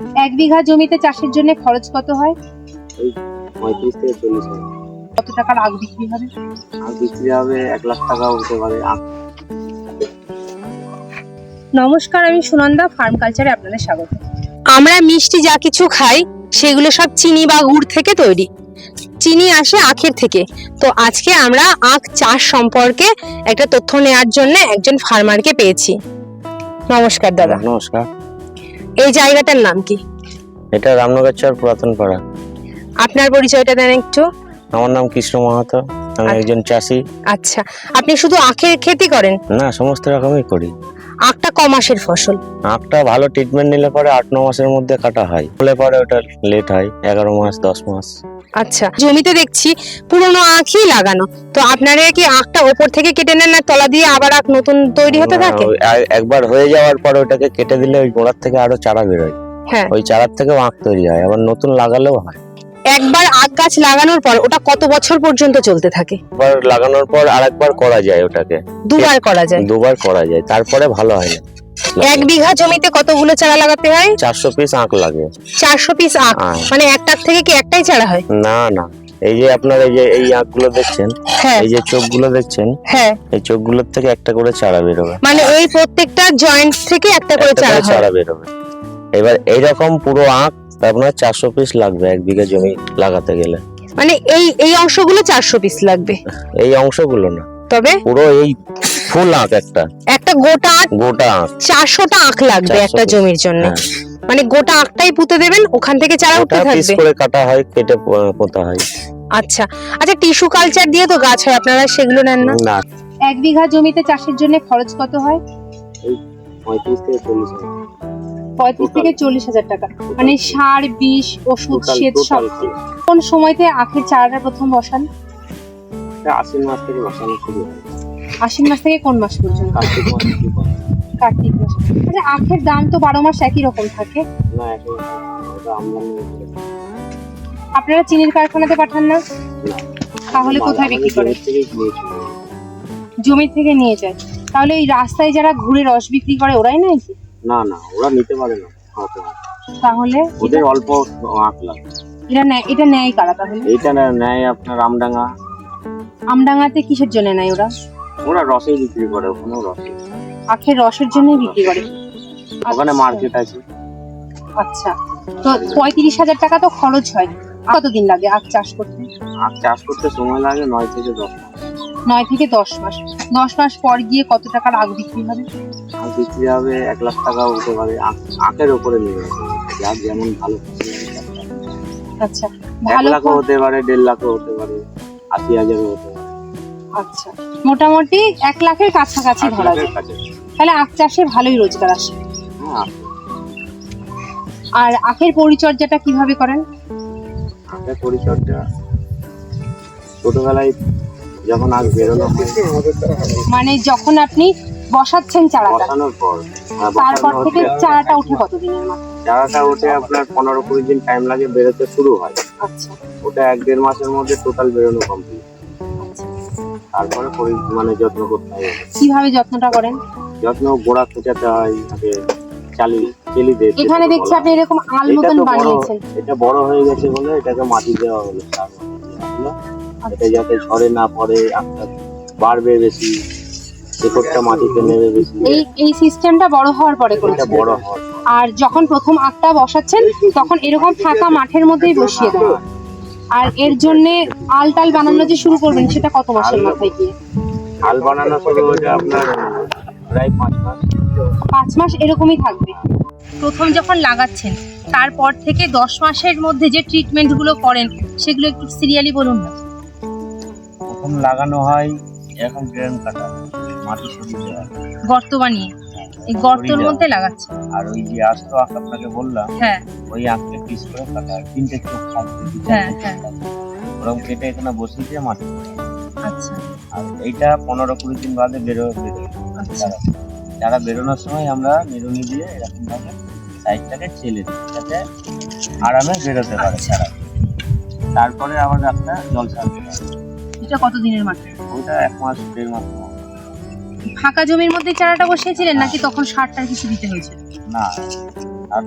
এক বিঘা জমিতে চাষের জন্য খরচ কত হয়? পঁয়ত্রিশ থেকে চল্লিশ হাজার। কত টাকার আগ বিক্রি হবে? আর বিক্রি হবে এক লাখ টাকাও হতে পারে। নমস্কার আমি সুনন্দা ফার্ম কালচারে আপনাদের স্বাগত। আমরা মিষ্টি যা কিছু খাই সেগুলো সব চিনি বা গুড় থেকে তৈরি। চিনি আসে আখের থেকে। তো আজকে আমরা আখ চাষ সম্পর্কে একটা তথ্য নেওয়ার জন্য একজন ফার্মারকে পেয়েছি। নমস্কার দাদা। নমস্কার। এই জায়গাটার নাম কি? এটা রামনগর চর পুরাতন পাড়া আপনার পরিচয়টা দেন একটু। আমার নাম কৃষ্ণ মাহাতো আমি আচ্ছা। একজন চাষি। আচ্ছা। আপনি শুধু আখের খেতি করেন? না সমস্ত রকমই করি। আখটা ক মাসের ফসল? আখটা ভালো ট্রিটমেন্ট নিলে পরে আট ন মাসের মধ্যে কাটা হয়। হলে পরে ওটা লেট হয় এগারো মাস দশ মাস। আচ্ছা জমিতে দেখছি পুরনো আখই লাগানো। তো আপনারা কি আখটা ওপর থেকে কেটে নেন না তলা দিয়ে আবার আখ নতুন তৈরি হতে থাকে? একবার হয়ে যাওয়ার পর ওটাকে কেটে দিলে ওই গোড়ার থেকে আরও চারা বেরোয়। হ্যাঁ। ওই চারার থেকেও আখ তৈরি হয় আবার নতুন লাগালেও হয়। একবার আখ গাছ লাগানোর পর ওটা কত বছর পর্যন্ত চলতে থাকে? একবার লাগানোর পর আরেকবার করা যায় ওটাকে। দুবার করা যায়। দুবার করা যায় তারপরে ভালো হয় না। এক বিঘা জমিতে কতগুলো চারা লাগাতে হয়? চারশো পিস আখ লাগে। চারশো পিস আখ? হ্যাঁ। মানে একটা থেকে কি একটাই চারা হয়? না না। এই যে আপনার এই যে এই আখগুলো দেখছেন হ্যাঁ। এই যে চোখগুলো দেখছেন হ্যাঁ। এই চোখগুলোর থেকে একটা করে চারা বেরোবে। মানে এই প্রত্যেকটা জয়েন্ট থেকে একটা করে চারা চারা বেরোবে। এবার এইরকম পুরো আখ আপনার চারশো পিস লাগবে এক বিঘা জমি লাগাতে গেলে। মানে এই এই অংশগুলো চারশো পিস লাগবে। এই অংশগুলো না। তবে? পুরো এই ফুল আখ একটা। একটা গোটা আখ? গোটা আখ। চারশোটা আখ লাগবে একটা জমির জন্য। হ্যাঁ। মানে গোটা আখটাই পুঁতে দেবেন ওখান থেকে চারা উঠতে পিস থাকবে। করে কাটা হয় কেটে পোঁতা হয়। আচ্ছা। আচ্ছা টিস্যু কালচার দিয়ে তো গাছ হয় আপনারা সেগুলো নেন না? না। এক বিঘা জমিতে চাষের জন্য খরচ কত হয়? পঁয়ত্রিশ থেকে চল্লিশ হাজার। পঁয়ত্রিশ থেকে চল্লিশ হাজার টাকা। মানে সার বিষ ওষুধ সেচ সব। কোন সময়তে আখের চারাটা প্রথম বসান? আশ্বিন মাস থেকে বসানো শুরু হয়। আশ্বিন মাস থেকে কোন মাস পর্যন্ত? কার্তিক মাস। আচ্ছা আখের দাম তো বারো মাস একই রকম থাকে। আপনারা চিনির কারখানাতে পাঠান না। তাহলে কোথায় বিক্রি করে জমির জমি থেকে নিয়ে যায়। তাহলে এই রাস্তায় যারা ঘুরে রস বিক্রি করে ওরাই নেয় কি? না না ওরা নিতে পারে না। তাহলে ওদের অল্প আখ লাগে। এটা নেয় এটা নেয় কারা তাহলে? এইটা না- নেয় আপনার আমডাঙ্গা। আমডাঙ্গাতে কিসের জন্য নেয় ওরা? ওরা রসেই বিক্রি করে ওখানেও রসে আখের রসের জন্যই বিক্রি করে? ওখানে আচ্ছা। মার্কেট আছে। আচ্ছা। তো পঁয়ত্রিশ হাজার টাকা তো খরচ হয়। কতদিন লাগে আখ চাষ করতে? আখ চাষ করতে সময় লাগে নয় থেকে দশ মাস। নয় থেকে দশ মাস। দশ মাস পর গিয়ে কত টাকার আখ বিক্রি হবে? আখ বিক্রি হবে এক লাখ টাকাও হতে পারে। আখ- আখের ওপরে নেবে যার যেমন ভালো টাকা। আচ্ছা ভালো লাখও হতে পারে দেড় লাখও হতে পারে আশি হাজারও হতে পারে। আচ্ছা। মোটামুটি এক লাখের কাছাকাছি ধরা যায়। তাহলে আখ চাষে ভালোই রোজগার আসে। হ্যাঁ আর আখের পরিচর্যাটা কীভাবে করেন? আখের পরিচর্যা। ছোটবেলায় যখন আখ বেরোনো মানে যখন আপনি বসাচ্ছেন চারাটা বসানোর পর হ্যাঁ, তারপর থেকে চারাটা উঠে কতদিনের মাথায় চারাটা ওঠে আপনার পনেরো কুড়ি দিন টাইম লাগে বেরোতে শুরু হয়। আচ্ছা। ওটা এক দেড় মাসের মধ্যে টোটাল বেরোনো কমপ্লিট তারপরে মানে যত্ন করতে হয়। কীভাবে যত্নটা করেন? যত্ন গোড়া খোঁচাতে হয় তাকে চালি চেলি দিয়ে এখানে দেখছি আপনি এরকম আল মতন বানিয়েছেন। এটা বড় হয়ে গেছে বলে এটাকে মাটি দেওয়া হলো। এটা যাতে ঝড়ে না পড়ে আপনার বাড়বে বেশি শেকড়টা মাটিতে নেবে বেশি। এই এই সিস্টেমটা বড় হওয়ার পরে এটা বড় হয় আর যখন প্রথম আখটা বসাচ্ছেন তখন এরকম ফাঁকা মাঠের মধ্যেই বসিয়ে দেওয়া। আর এর জন্য আল টাল বানানো যে শুরু করবেন সেটা কত মাসের মাথায় গিয়ে? হাল বানানো শুরু হয়েছে আপনার প্রায় পাঁচ মাস। পাঁচ মাস এরকমই থাকবে। প্রথম যখন লাগাচ্ছেন তারপর থেকে দশ মাসের মধ্যে যে ট্রিটমেন্টগুলো করেন সেগুলো একটু সিরিয়ালি বলুন না। প্রথম লাগানো হয় এরকম ড্রেন কাটা মাটি সরিয়ে দেওয়া গর্ত বানিয়ে। এই গর্তের মধ্যে লাগাচ্ছেন আর ওই যে আস্ত আখ আপনাকে বললাম হ্যাঁ। ওই আখকে পিস করে কাটা তিনটে চোখ থাকবে হ্যাঁ, হ্যাঁ। ওরকম কেটে এখানে বসিয়ে দিয়ে মাটি আচ্ছা। আর এইটা পনেরো কুড়ি দিন বাদে বেরো বেরোয় আচ্ছা। চারা বেরোনোর সময় আমরা নিরুনি দিয়ে এরকম ভাবে সাইডটাকে চেলে দিই যাতে আরামে বেরোতে পারে আচ্ছা। চারা তারপরে আবার একটা জল ছাড়তে হবে এটা কত দিনের মাঠে ওইটা এক মাস দেড় মাস। ফাঁকা জমির মধ্যে চারাটা বসিয়েছিলেন নাকি তখন সারটার কিছু দিতে হয়েছিল না আর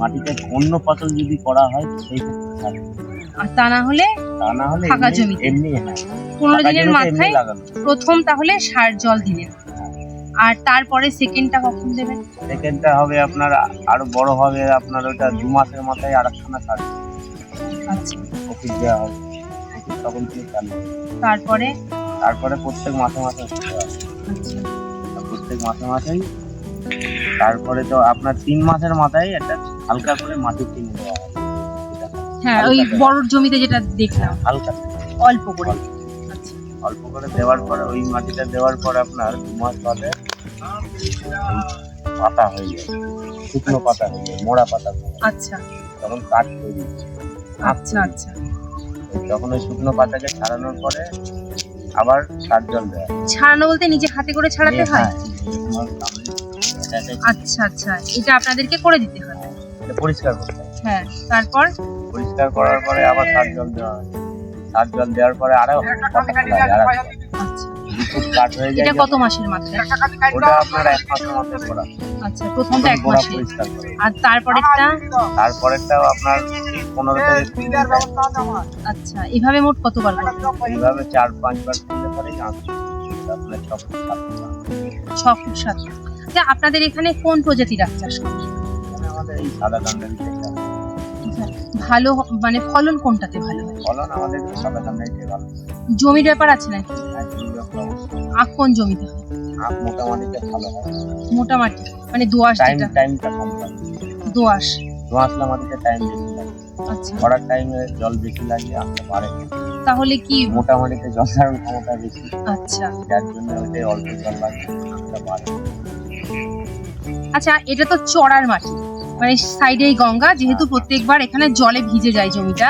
মাটিতে অন্য ফসল যদি করা হয় সেই। আর তা না হলে তা না হলে ফাঁকা জমিতে। এমনি হ্যাঁ। পনেরো দিনের মাথায় প্রথম তাহলে সার জল দিলেন। আর তারপরে সেকেন্ডটা কখন দেবেন? সেকেন্ডটা হবে আপনার আরও বড় হবে আপনার ওটা দু মাসের মাথায় আর একখানা সার। আচ্ছা। ওষুধ দেওয়া হবে। তখন থেকে চালু। হবে। তারপরে? তারপরে প্রত্যেক মাসে মাসে আচ্ছা। প্রত্যেক মাসে মাসেই তারপরে তো আপনার তিন মাসের মাথায় একটা হালকা করে মাটি কিনে দেওয়া হবে হ্যাঁ ওই বড় জমিতে যেটা দেখলাম। হালকা। অল্প করে। আচ্ছা। অল্প করে দেওয়ার পরে ওই মাটিটা দেওয়ার পরে আপনার দু মাস বাদে পাতা হয়ে যায়। শুকনো পাতা হয়ে যায় মোড়া পাতা আচ্ছা। তখন কাঠ তৈরি আচ্ছা আচ্ছা। তখন ওই শুকনো পাতাকে ছাড়ানোর পরে আবার সাতজন জল দেওয়া ছাড়ানো বলতে নিজে হাতে করে ছাড়াতে হ্যাঁ, হয়? এটাকে আচ্ছা আচ্ছা এটা আপনাদেরকে করে দিতে হয় পরিষ্কার করতে হ্যাঁ তারপর? পরিষ্কার করার পরে আবার সাতজন জল দেওয়া হয়। সাতজন জল দেওয়ার পরে আরও হয়ে যায়। এটা কত মাসের মাথায়? ওটা আপনার এক মাসের মধ্যে করা আচ্ছা প্রথমটা এক মাসে। আর তারপরেরটা? তারপরেরটাও আপনার থেকে। আচ্ছা এভাবে মোট কতবার করবেন পরে আপনার। আচ্ছা আপনাদের এখানে কোন প্রজাতির চাষ করে এখানে আমাদের এই সাদা ভালো মানে ফলন কোনটাতে ভালো হয়? ফলন আমাদের ভালো জমির ব্যাপার আছে নাকি? অবস্থা। আখ কোন জমিতে হয়? আখ মোটামুটিতে ভালো হয়। মোটামাটি মানে দোআঁশ টাইম টাইমটা কম লাগে। দোআঁশ। দোঁয়াশলা মাটিতে টাইম বেশি লাগে। আচ্ছা। খরার টাইমে জল বেশি লাগে না। তাহলে কি? মোটামুটিতে জল ধারণ ক্ষমতা বেশি। আচ্ছা। যার জন্য ওইটাই অল্প জল লাগে বাড়ে। আচ্ছা এটা তো চড়ার মাটি। মানে সাইডেই গঙ্গা যেহেতু প্রত্যেকবার এখানে জলে ভিজে যায় জমিটা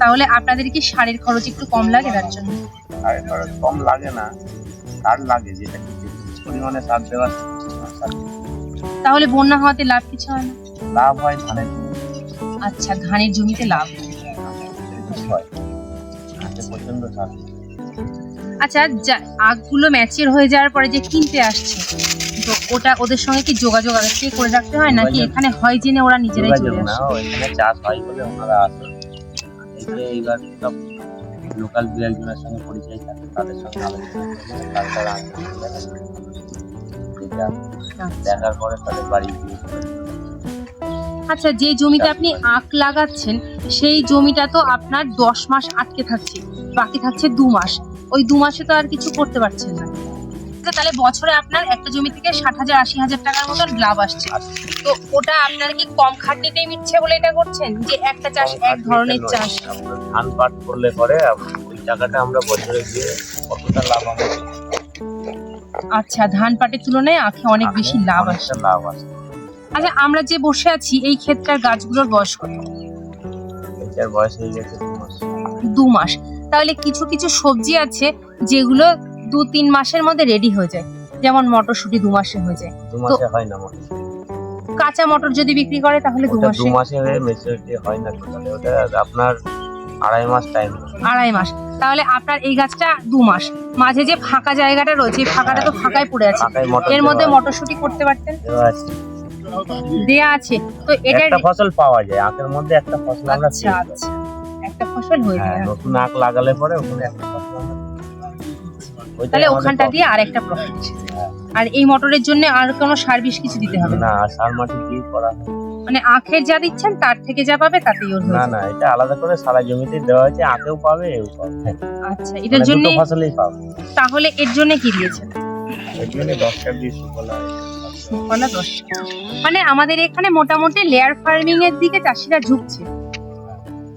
তাহলে আপনাদেরকে সারের খরচ একটু কম লাগে তার জন্য। আর খরচ কম লাগে না সার লাগে যেটা পরিমাণে সার দেওয়া তাহলে বন্যা হওয়াতে লাভ কিছু হয় না? লাভ হয় ধানের আচ্ছা ধানের জমিতে লাভ। বেশি হয়। প্রচণ্ড সার। আচ্ছা আগগুলো ম্যাচিওর হয়ে যাওয়ার পরে যে কিনতে আসছে তো ওটা ওদের সঙ্গে কি যোগাযোগ আগে থেকে করে রাখতে হয় নাকি এখানে হয় জেনে ওরা নিজেরাই চলে না আসে? ওইখানে চাষ হয় বলে ওনারা আসে। এইবার সব লোকাল দু একজনের সঙ্গে পরিচয় থাকে তাদের সঙ্গে আলোচনা তারপর আচ্ছা। দেখার পরে তাদের বাড়ি আচ্ছা যে জমিতে আপনি আখ লাগাচ্ছেন সেই জমিটা তো আপনার দশ মাস আটকে থাকছে বাকি থাকছে দু মাস। ওই দু মাসে তো আর কিছু করতে পারছেন না। আচ্ছা, তাহলে বছরে আপনার একটা জমি থেকে ষাট হাজার আশি হাজার টাকার মতন লাভ আসছে। তো ওটা আপনার কি কম খাটনিতেই মিটছে বলে এটা করছেন? যে একটা চাষ এক ধরনের চাষ। ধান পাট করলে পরে ওই টাকাটা আমরা বছরে গিয়ে কতটা লাভ আমাদের আচ্ছা ধান পাটের তুলনায় আখে অনেক বেশি লাভ আসে লাভ আসে আচ্ছা আমরা যে বসে আছি এই ক্ষেত্রের গাছগুলোর বয়স কত? এটার বয়স হয়ে গেছে দু মাস। তাহলে কিছু কিছু সবজি আছে যেগুলো দু তিন মাসের মধ্যে রেডি হয়ে যায়। যেমন মটরশুঁটি দু মাসে হয়ে যায়। দু মাসে হয় না মনে কাঁচা মটর যদি বিক্রি করে তাহলে দু ওটা দু মাসে মাসে হয়ে হয় না টোটালি ওটা আপনার আড়াই মাস টাইম আড়াই মাস। তাহলে আপনার এই গাছটা দু মাস। মাঝে যে ফাঁকা জায়গাটা রয়েছে ফাঁকাটা তো ফাঁকাই পড়ে আছে। এর মধ্যে মটরশুঁটি করতে পারতেন। দেয়া আছে। তো এটা একটা ফসল পাওয়া যায়। আখের মধ্যে একটা ফসল আমরা আচ্ছা আচ্ছা। একটা ফসল হয়ে হ্যাঁ, যায় নতুন আখ লাগালে পরে ওখানে একটা তাহলে ওখানটা দিয়ে আর একটা প্রফিট এসেছে হ্যাঁ। আর এই মোটরের জন্য আর কোনো সার বিষ কিছু দিতে হবে? না সার মাটি দিয়ে করা মানে আখের যা দিচ্ছেন তার থেকে যা পাবে তাতেই ওর হয়ে না না এটা আলাদা করে সারা জমিতে দেওয়া হয়েছে আখেও পাবে এও পাবে। হ্যাঁ, আচ্ছা এটার মানে জন্য ফসলই পাবে। তাহলে এর জন্য কি দিয়েছেন? এর জন্য দশটা বিশ সুফলা। সুফলা দশ মানে আমাদের এখানে মোটামুটি লেয়ার ফার্মিং এর দিকে চাষিরা ঝুঁকছে।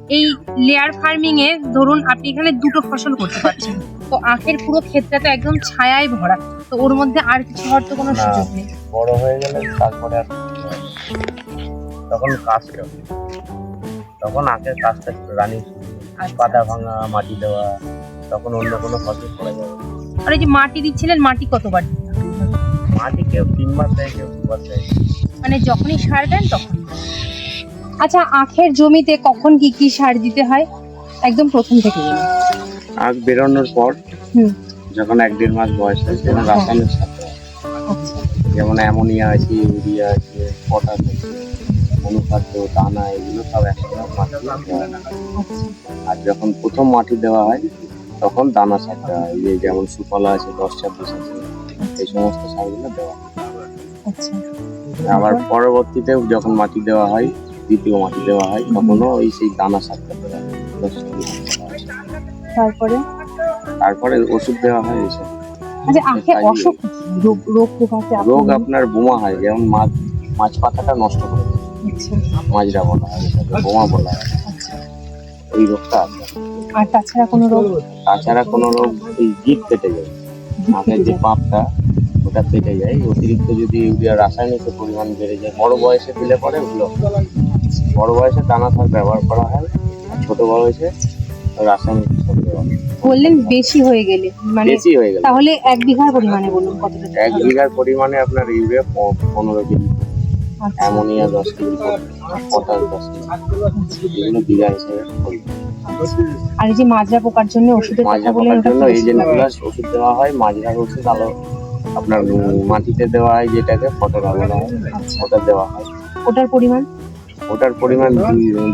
এই লেয়ার ফার্মিং এ ধরুন আপনি এখানে দুটো ফসল করতে পারছেন। তো আখের পুরো ক্ষেতটা তো একদম ছায়ায় ভরা। তো ওর মধ্যে আর কিছু হওয়ার তো কোনো সুযোগ নেই। বড় হয়ে গেলে তারপরে আর। তখন কাজটা তখন আখের কাজটা রানিং আচ্ছা, পাতা ভাঙা মাটি দেওয়া তখন অন্য কোনো ফসল করা যাবে। আর এই যে মাটি দিচ্ছিলেন মাটি কতবার? মাটি কেউ তিনবার দেয় কেউ দুবার দেয়। মানে যখনই সার দেন তখন। আচ্ছা আখের জমিতে কখন কি কি সার দিতে হয়? একদম প্রথম থেকে আখ বেরোনোর পর যখন এক দেড় মাস বয়স হয় তখন রাসায়নিক সার হয়। আচ্ছা। যেমন অ্যামোনিয়া আছে ইউরিয়া আছে পটাশ আছে অনুখাদ্য দানা এগুলো সব একসঙ্গে মাটি দেওয়া হয়। আচ্ছা। আর যখন প্রথম মাটি দেওয়া হয় তখন দানা সার দেওয়া হয়। এই যে যেমন সুফলা আছে দশ ছাব্বিশ আছে এই সমস্ত সারগুলো দেওয়া হয়। আচ্ছা। আবার পরবর্তীতে যখন মাটি দেওয়া হয় দ্বিতীয় মাটি দেওয়া হয় তখনও ওই সেই দানা সারটা দেওয়া হয় দশ ছাব্বিশ হয়। তারপরে? তারপরে ওষুধ দেওয়া হয় এইসব আচ্ছা আখে অসুখ? রোগ রোগ পোকাতে রোগ আপনার বোমা হয় যেমন মাছ মাছ পাতাটা নষ্ট করে। আচ্ছা। মাজরা বলা হয় বোমা বলা হয়। আচ্ছা। ওই রোগটা আছে। আর তাছাড়া কোনো রোগ? তাছাড়া কোনো রোগ এই জিট কেটে যায়। আখের যে পাপটা ওটা কেটে যায়। অতিরিক্ত যদি ইউরিয়া রাসায়নিকের পরিমাণ বেড়ে যায় বড় বয়সে দিলে পরে ওগুলো বড় বয়সে দানা সার ব্যবহার করা হয় ছোট বয়সে রাসায়নিক বললেন বেশি হয়ে গেলে মানে বেশি হয়ে গেল। তাহলে এক বিঘার পরিমাণে বলুন কতটা এক বিঘার পরিমাণে আপনার ইউরিয়া পনেরো কেজি আচ্ছা। অ্যামোনিয়া দশ কেজি পটাশ দশ কেজি। এগুলো বিঘা হিসেবে আর এই যে মাজরা পোকার জন্য ওষুধের কথা মাজরা ওটা জন্য ওষুধ এজেন্ট প্লাস ওষুধ দেওয়া হয় মাজরার ওষুধ আলো আপনার মাটিতে দেওয়া হয় যেটাকে ফটোরা বলা। হয় ওটা দেওয়া হয়। ওটার পরিমাণ? ওটার পরিমাণ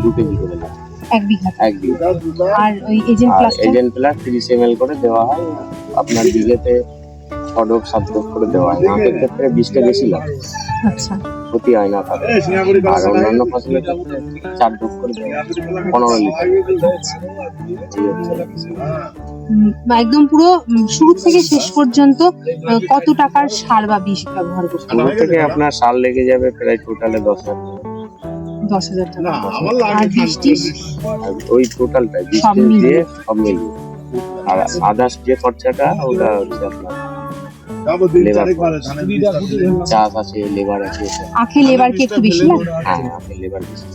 দু কেজি করে দেওয়া এক বিঘা এক বিঘা। আর ওই এজেন্ট আর প্লাসটা এজেন্ট প্লাস তিরিশ এম করে দেওয়া হয়। আপনার বিঘেতে ছডক সাত ডোজ করে দেওয়া হয়। আখের ক্ষেত্রে বীজটা বেশি লাগে। আচ্ছা। ক্ষতি হয় না তাদের। আর অন্যান্য ফসলের ক্ষেত্রে চার ডোজ করে দেওয়া পনেরো লিটার। উম, একদম পুরো শুরু থেকে শেষ পর্যন্ত কত টাকার সার বা বিষ ব্যবহার করতে শুরু থেকে আপনার সার লেগে যাবে প্রায় টোটালে দশ হাজার। দশ হাজার টাকা। আর ওই টোটালটা সব মিলিয়ে। দিয়ে সব মিলিয়ে। আর আদার্স যে খরচাটা ওটা হচ্ছে আপনার চাষ আছে লেবার আছে। এসব। আখে লেবার কি একটু বেশি হ্যাঁ লেবার বেশি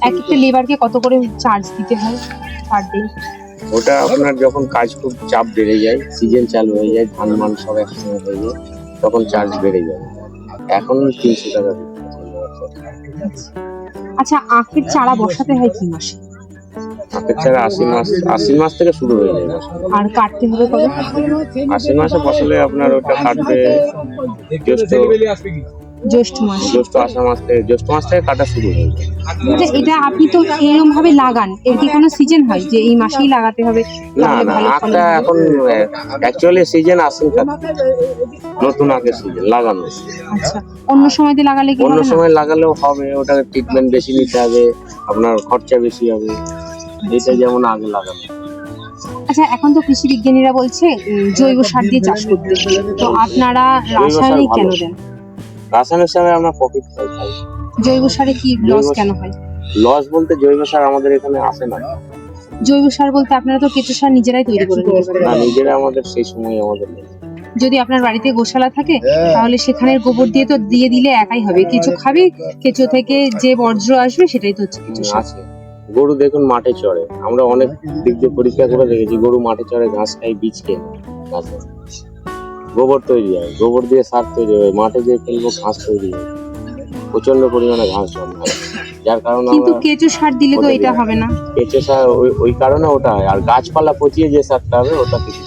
এক একটা লেবারকে কত করে চার্জ দিতে হয় পার ডে ওটা আপনার যখন কাজ খুব চাপ বেড়ে যায় সিজন চালু হয়ে যায় ধান মান সব একসঙ্গে হয়ে যায় তখন চার্জ বেড়ে যায়। এখন তিনশো টাকা। আচ্ছা আখের চারা বসাতে হয় কি মাসে? আখের চারা আশি মাস আশি মাস থেকে শুরু হয়ে যায় আর কাটতে হবে কবে? আশি মাসে ফসলে আপনার ওটা কাটবে জ্যৈষ্ঠ জ্যৈষ্ঠ মাসে। জ্যৈষ্ঠ আষাঢ় মাস থেকে জ্যৈষ্ঠ মাস থেকে কাটা শুরু হয়ে যায়। আচ্ছা এটা আপনি তো এরকম ভাবে লাগান। এর কি কোনো সিজন হয় যে এই মাসেই লাগাতে হবে? না না আখটা এখন অ্যাকচুয়ালি সিজন আসেন নতুন আখের সিজন লাগানো। আচ্ছা অন্য সময়তে লাগালে কি অন্য সময় লাগালেও হবে ওটা ট্রিটমেন্ট বেশি নিতে হবে আপনার খরচা বেশি হবে। এটা যেমন আগে লাগানো। আচ্ছা এখন তো কৃষি বিজ্ঞানীরা বলছে জৈব সার দিয়ে চাষ করতে। তো আপনারা রাসায়নিক কেন দেন? রাসায়নিক সারে আমরা প্রফিট পাই জৈব সারে কি লস কেন হয়? লস বলতে জৈব সার আমাদের এখানে আসে না। জৈব সার বলতে আপনারা তো কেঁচো সার নিজেরাই তৈরি করে নিতে না নিজেরা আমাদের সেই সময় আমাদের নেই। যদি আপনার বাড়িতে গোশালা থাকে তাহলে সেখানের গোবর দিয়ে তো দিয়ে দিলে একাই হবে। কিছু খাবে কেঁচো থেকে যে বর্জ্য আসবে সেটাই তো হচ্ছে কেঁচো সার। গরু দেখুন মাঠে চড়ে। আমরা অনেক দিক দিয়ে পরীক্ষা করে দেখেছি গরু মাঠে চড়ে ঘাস খাই বীজ খেয়ে। ঘাসে গোবর তৈরি হয়। গোবর দিয়ে সার তৈরি হয় মাঠে যে ফেলব ঘাস তৈরি হয়। প্রচণ্ড পরিমাণে ঘাস জন্মায়। যার কারণে কিন্তু কেঁচো সার দিলে তো এটা হবে না। কেঁচো সার ওই- ওই কারণে ওটা হয়। আর গাছপালা পচিয়ে যে সারটা হবে ওটা কিছু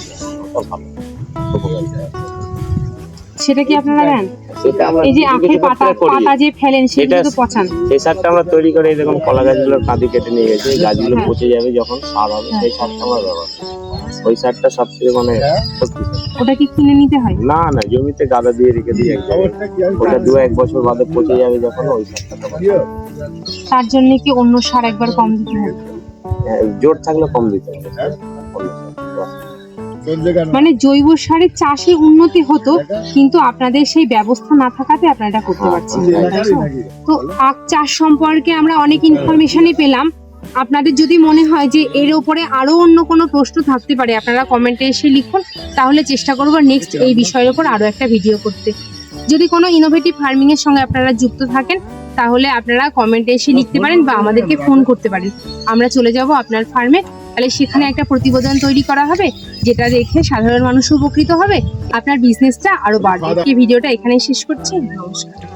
ওটা ভালো। সেটা কি আপনারা দেন সেটা এই যে আখের পাতা পাতা যে ফেলেন এটা- তো পচান। সেই সারটা আমরা তৈরি করে এরকম কলা গাছগুলোর কাঁদি কেটে নিয়ে গেছে। গাছগুলো হ্যাঁ। পচে যাবে যখন সার হবে সেই সারটা আমরা ব্যবহার করি। ওই সারটা সব থেকে মানে ওটা কি কিনে নিতে হয়? না না জমিতে গাদা দিয়ে রেখে দিই ওটা দু এক বছর বাদে পচে যাবে যখন ওই সারটা তার জন্য কি অন্য সার একবার কম দিতে হবে হ্যাঁ, জোর থাকলে কম দিতে হবে। মানে জৈব সারের চাষে উন্নতি হতো কিন্তু আপনাদের সেই ব্যবস্থা না থাকাতে আপনারা এটা করতে পারছেন তো? তো আখ চাষ সম্পর্কে আমরা অনেক ইনফরমেশনই পেলাম। আপনাদের যদি মনে হয় যে এর উপরে আরও অন্য কোনো প্রশ্ন থাকতে পারে, আপনারা কমেন্টে এসে লিখুন। তাহলে চেষ্টা করব নেক্সট এই বিষয়ের উপর আরও একটা ভিডিও করতে। যদি কোনো ইনোভেটিভ ফার্মিং এর সঙ্গে আপনারা যুক্ত থাকেন, তাহলে আপনারা কমেন্টে এসে লিখতে পারেন বা আমাদেরকে ফোন করতে পারেন। আমরা চলে যাব আপনার ফার্মে তাহলে সেখানে একটা প্রতিবেদন তৈরি করা হবে, যেটা দেখে সাধারণ মানুষ উপকৃত হবে। আপনার বিজনেসটা আরও বাড়বে। এই ভিডিওটা এখানেই শেষ করছি। নমস্কার।